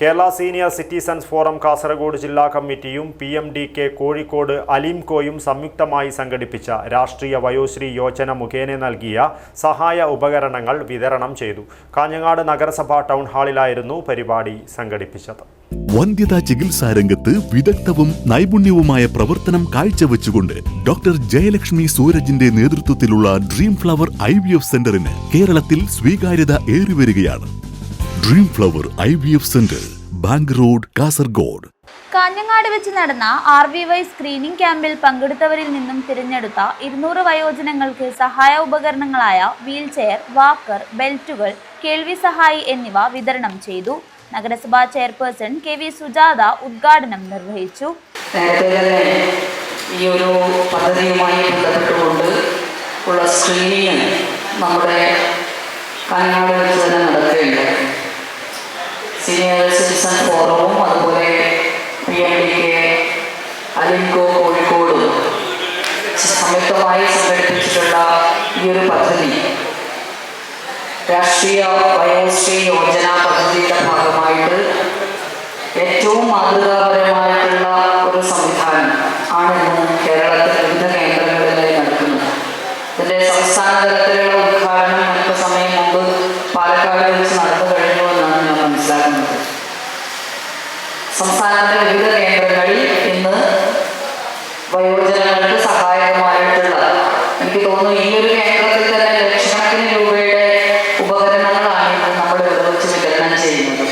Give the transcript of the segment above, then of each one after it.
Kerala senior citizens forum Kasaragod ജില്ലാ കമ്മിറ്റിയും P M D K Kozhikode അലീംകോയും സംയുക്തമായി സംഘടിപ്പിച്ച രാഷ്ട്രീയ വയോശ്രീ യോജന മുഖേന നൽകിയ സഹായ ഉപകരണങ്ങൾ വിതരണം ചെയ്തു. കാഞ്ഞങ്ങാട് നഗരസഭാ ടൗൺ ഹാളിലായിരുന്നു പരിപാടി സംഘടിപ്പിച്ചത്. വന്ധ്യതാ ചികിത്സാ രംഗത്ത് വിദഗ്ധവും നൈപുണ്യവുമായ പ്രവർത്തനം കാഴ്ചവെച്ചുകൊണ്ട് ഡോക്ടർ ജയലക്ഷ്മി സൂരജിന്റെ നേതൃത്വത്തിലുള്ള dream flower I V F സെന്ററിന് കേരളത്തിൽ സ്വീകാര്യത ഏറിവരികയാണ്. Dream flower I V F centre bank road Kasaragod Kanhangad വെച്ച് നടന്ന ആർ വി വൈ സ്ക്രീനിംഗ് ക്യാമ്പിൽ പങ്കെടുത്തവരിൽ നിന്നും തിരഞ്ഞെടുത്ത ഇരുന്നൂറ് വയോജനങ്ങൾക്ക് സഹായ ഉപകരണങ്ങളായ വീൽചെയർ വാക്കർ ബെൽറ്റുകൾ കേൾവി സഹായി എന്നിവ വിതരണം ചെയ്തു. നഗരസഭാ ചെയർപേഴ്സൺ കെ വി സുജാത ഉദ്ഘാടനം നിർവഹിച്ചു. ഈ ഒരു പദ്ധതിയുമായി ബന്ധപ്പെട്ടുകൊണ്ട് ഉള്ള സ്ക്രീനിങ് നമ്മുടെ കാഞ്ഞങ്ങാട് വെച്ച് തന്നെ നടക്കുകയുണ്ട് സീനിയർ സിറ്റിസൺ ഫോറവും അതുപോലെ P M D K ALIMCO കോഴിക്കോടും സംയുക്തമായി സംഘടിപ്പിച്ചിട്ടുള്ള ഈ ഒരു പദ്ധതി രാഷ്ട്രീയ വയോശ്രീ യോജന പദ്ധതിയുടെ ഭാഗമായിട്ട് ഏറ്റവും മാതൃകാപരമായിട്ടുള്ള ഒരു സംവിധാനം ആണ് ഇന്ന് കേരളത്തിൽ വിവിധ കേന്ദ്രങ്ങളിലായി നടക്കുന്നത് ഇതിന്റെ സംസ്ഥാന തലത്തിലുള്ള എനിക്ക് തോന്നുന്നു ഈ ഒരു കേന്ദ്രത്തിൽ തന്നെ ലക്ഷക്കണക്കിന് രൂപയുടെ ഉപകരണങ്ങളാണ് ഇന്ന് നമ്മൾ ഇവിടെ വെച്ച് വിതരണം ചെയ്യുന്നത്.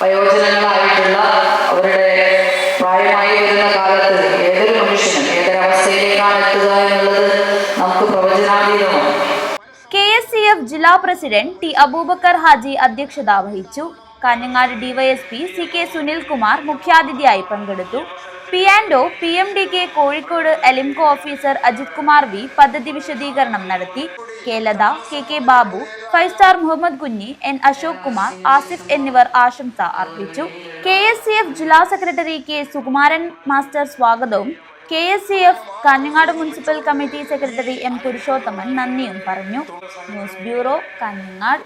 വയോജനങ്ങളായിട്ടുള്ള അവരുടെ പ്രായമായി വരുന്ന കാലത്ത് ഏതൊരു മനുഷ്യനും ഏതൊരവസ്ഥയിലേക്കാണ് എത്തുക എന്നുള്ളത് നമുക്ക് പ്രവചനാതീതമാണ്. കെ എസ് സി എഫ് ജില്ലാ പ്രസിഡന്റ് ടി അബൂബക്കർ ഹാജി അധ്യക്ഷത വഹിച്ചു. Kanhangad DYSP C K Sunilkumar മുഖ്യാതിഥിയായി പങ്കെടുത്തു. P and O P M D K Kozhikode ALIMCO officer Ajith Kumar V പദ്ധതി വിശദീകരണം നടത്തി. K Latha K K Babu five star Muhammad Kunhi N Ashok Kumar Asif എന്നിവർ ആശംസ അർപ്പിച്ചു. K S C F ജില്ലാ secretary K Sukumaran master സ്വാഗതവും. K S C F Kanhangad municipal committee secretary M Purushothaman നന്ദിയും പറഞ്ഞു. News bureau Kanhangad.